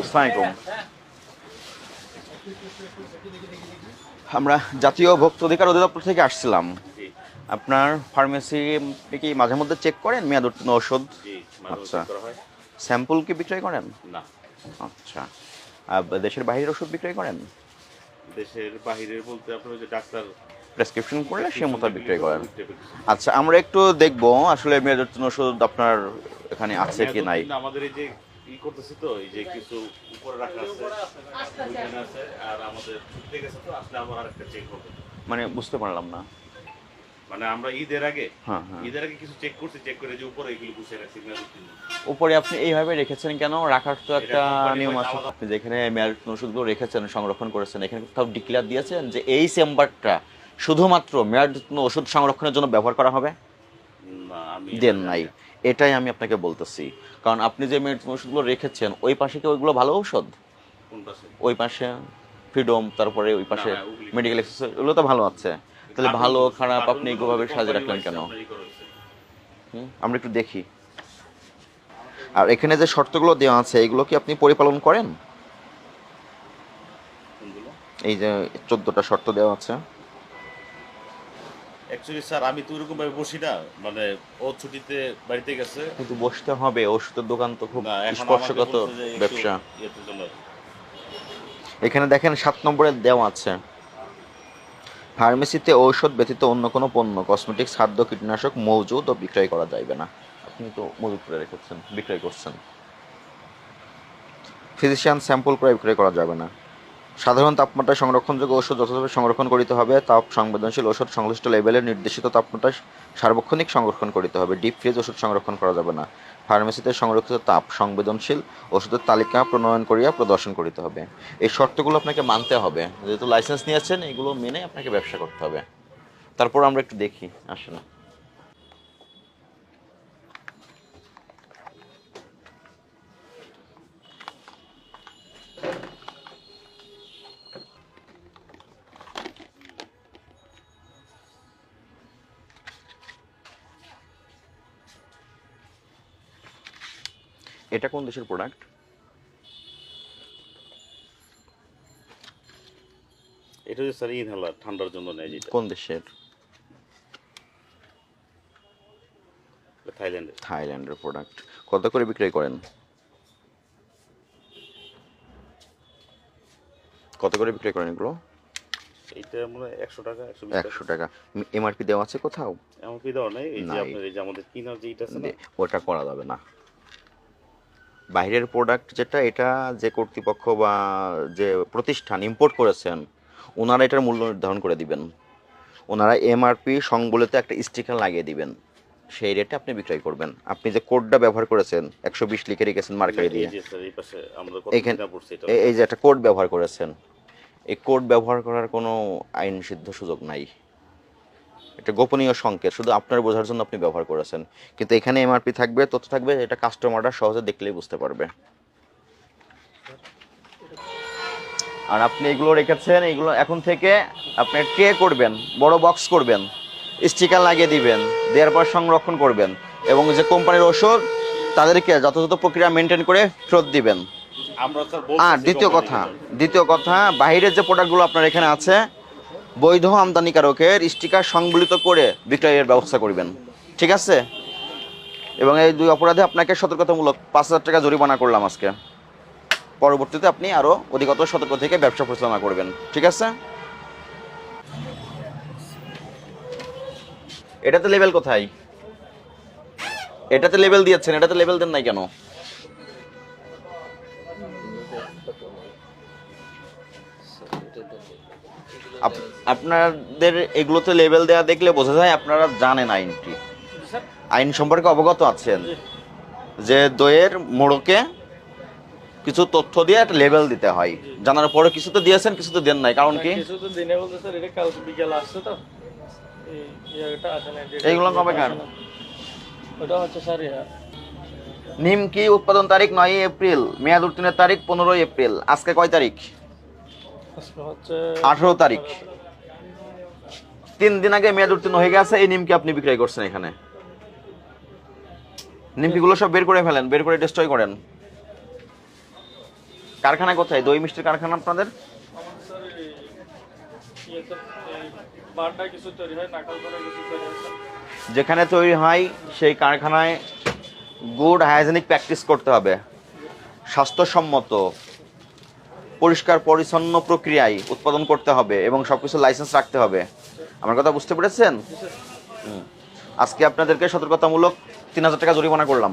আসসালামাইকুম আমরা জাতীয় ভোক্তা অধিকার অধিদপ্তর থেকে আসছিলাম। আপনার ফার্মেসি কি মাঝে মধ্যে চেক করেন? মেয়াদ উত্তীর্ণ ওষুধ আচ্ছা। করা হয়। স্যাম্পল কি বিক্রয় করেন? না। আচ্ছা। আর দেশের বাইরের ওষুধ বিক্রয় করেন? দেশের বাহিরের বলতে আপনার যে ডাক্তার প্রেসক্রিপশন করলে সে মতো বিক্রয় করেন। আচ্ছা আমরা একটু দেখব আসলে মেয়াদ উত্তীর্ণ ওষুধ আপনার এখানে আছে কি নাই। আমাদের এই যে ই করতেছি তো এই যে কিছু উপরে রাখা আছে ওইখানে আছে আর আমাদের ঠিক আছে তো আসলে আমার আরেকটা চেক হবে। মানে বুঝতে পারলাম না। মানে আমরা ঈদের আগে হ্যাঁ হ্যাঁ। ঈদের আগে কিছু চেক করছি চেক করে যে উপরে এগুলো গুছিয়ে রাখছি উপরে আপনি এইভাবে রেখেছেন কেন? রাখার তো একটা নিয়ম আছে। আপনি যেখানে মেয়াদ ওষুধগুলো রেখেছেন সংরক্ষণ করেছেন এখানে কোথাও ডিক্লেয়ার দিয়েছেন যে এই চেম্বারটা শুধুমাত্র মেয়াদ ওষুধ সংরক্ষণের জন্য ব্যবহার করা হবে? দেন নাই। এটাই আমি আপনাকে বলতেছি। কারণ আপনি যে ওষুধগুলো রেখেছেন ওই পাশে কি ওইগুলো ভালো ঔষধ? ওই পাশে ফ্রিডম তারপরে ওই পাশে মেডিকেল এক্সেসরি ওগুলো তো ভালো আছে। তাহলে ভালো খারাপ আপনি এইভাবে সাজিয়ে রাখলেন কেন? আমরা একটু দেখি। আর এখানে যে শর্তগুলো দেওয়া আছে এগুলো কি আপনি পরিপালন করেন? এই যে চোদ্দটা শর্ত দেওয়া আছে। অ্যাকচুয়ালি স্যার আমি তো বসি না। মানে ও ছুটিতে বাড়িতে গেছে। কিন্তু বসতে হবে ওষুধের দোকান তো খুব স্পর্শগত ব্যবসা। এখানে দেখেন সাত নম্বরে দেওয়া আছে। ফার্মেসিতে ঔষধ ব্যতীত অন্য কোনো পণ্য কসমেটিক্স খাদ্য কীটনাশক মজুদ ও বিক্রয় করা যাইবে না। আপনি তো মজুদ করে রেখেছেন বিক্রয় করছেন। ফিজিশিয়ান স্যাম্পল করে বিক্রয় করা যাবে না। সাধারণ তাপমাত্রায় সংরক্ষণযোগ্য ওষুধ যথাযথ সংরক্ষণ করিতে হবে। তাপ সংবেদনশীল ওষুধ সংশ্লিষ্ট লেভেলের নির্দেশিত তাপমাত্রায় সার্বক্ষণিক সংরক্ষণ করিতে হবে। ডিপ ফ্রিজ ওষুধ সংরক্ষণ করা যাবে না। ফার্মেসিতে সংরক্ষিত তাপ সংবেদনশীল ওষুধের তালিকা প্রণয়ন করিয়া প্রদর্শন করিতে হবে। এই শর্তগুলো আপনাকে মানতে হবে। যেহেতু লাইসেন্স নিয়েছেন, এগুলো মেনে আপনাকে ব্যবসা করতে হবে। তারপর আমরা একটু দেখি, আসেন। এটা কোন দেশের প্রোডাক্ট এটা হচ্ছে স্যার ইনহেলার ঠান্ডার জন্য নেয় যেটা। কোন দেশের? থাইল্যান্ডে থাইল্যান্ডের। প্রোডাক্ট কত করে বিক্রয় করেন? কত করে বিক্রয় করেন এগুলো? এইটা মনে হয় একশো টাকা একশো টাকা। এমআরপি দেওয়া আছে কোথাও? এমআরপি দেওয়া নেই এই যে। আপনার এই যে আমাদের কিনার যে এটা আছে না। ওটা করা যাবে না। বাইরের প্রোডাক্ট যেটা এটা যে কর্তৃপক্ষ বা যে প্রতিষ্ঠান ইম্পোর্ট করেছেন ওনারা এটার মূল্য নির্ধারণ করে দিবেন। ওনারা এমআরপি সংবলিত একটা স্টিকার লাগিয়ে দিবেন। সেই রেটে আপনি বিক্রয় করবেন। আপনি যে কোডটা ব্যবহার করেছেন একশো বিশ লিখে রেখেছেন মার্কারি দিয়ে। এখানে- এই যে একটা কোড ব্যবহার করেছেন এই কোড ব্যবহার করার কোনো আইন সিদ্ধ সুযোগ নাই। এটা গোপনীয় সংকেত শুধু আপনার বোঝার জন্য আপনি ব্যবহার করেছেন। কিন্তু এখানে এমআরপি থাকবে তথ্য থাকবে এটা কাস্টমাররা সহজে দেখলেই বুঝতে পারবে। আর আপনি এগুলো রেখেছেন এগুলো এখন থেকে আপনি ট্রে করবেন বড় বক্স করবেন স্টিকার লাগিয়ে দিবেন দেওয়ার পর সংরক্ষণ করবেন এবং যে কোম্পানির ওষুধ তাদেরকে যথাযথ প্রক্রিয়া মেনটেন করে ফেরত দিবেন। আর দ্বিতীয় কথা দ্বিতীয় কথা বাইরের যে প্রোডাক্টগুলো আপনার এখানে আছে বৈধ আমদানিকারকের স্টিকার সংবলিত করে বিক্রয়ের ব্যবস্থা করবেন। ঠিক আছে? এবং এই দুই অপরাধে আপনাকে সতর্কতামূলক পাঁচ হাজার টাকা জরিমানা করলাম আজকে। পরবর্তীতে আপনি আরও অধিকতর সতর্ক থেকে ব্যবসা পরিচালনা করবেন। ঠিক আছে? এটাতে লেভেল কোথায়? এটাতে লেভেল দিয়েছেন, এটাতে লেভেল দেন নাই কেন? আপ- আপনাদের এগুলোতে লেভেল দেওয়া দেখলে বোঝা যায় আপনারা জানেন আইনটি। আইন সম্পর্কে অবগত আছেন। যে দইয়ের মোড়কে কিছু তথ্য দিয়ে একটা লেভেল দিতে হয়। জানার পরে কিছু তো দিয়েছেন কিছু তো দেন নাই। কারণ কি? এইগুলো কবে কার? ইয়া। নিমকি উৎপাদন তারিখ নয় এপ্রিল মেয়াদ উত্তীর্ণের তারিখ পনেরোই এপ্রিল। আজকে কয় তারিখ? হচ্ছে আঠারো তারিখ। তিন দিন আগে মেয়াদ উত্তীর্ণ হয়ে গেছে, এই নিমকি আপনি বিক্রয় করছেন এখানে। নিমকিগুলো সব বের করে ফেলেন, বের করে ডিস্ট্রয় করেন। কারখানা কোথায়? দই মিষ্টির কারখানা আপনাদের? যেখানে তৈরি হয়, সেই কারখানায় গুড হাইজেনিক প্র্যাকটিস করতে হবে। স্বাস্থ্যসম্মত, পরিষ্কার, পরিচ্ছন্ন প্রক্রিয়ায় উৎপাদন করতে হবে এবং সব কিছু লাইসেন্স রাখতে হবে। আমার কথা বুঝতে পেরেছেন? আজকে আপনাদেরকে সতর্কতামূলক তিন হাজার টাকা জরিমানা করলাম।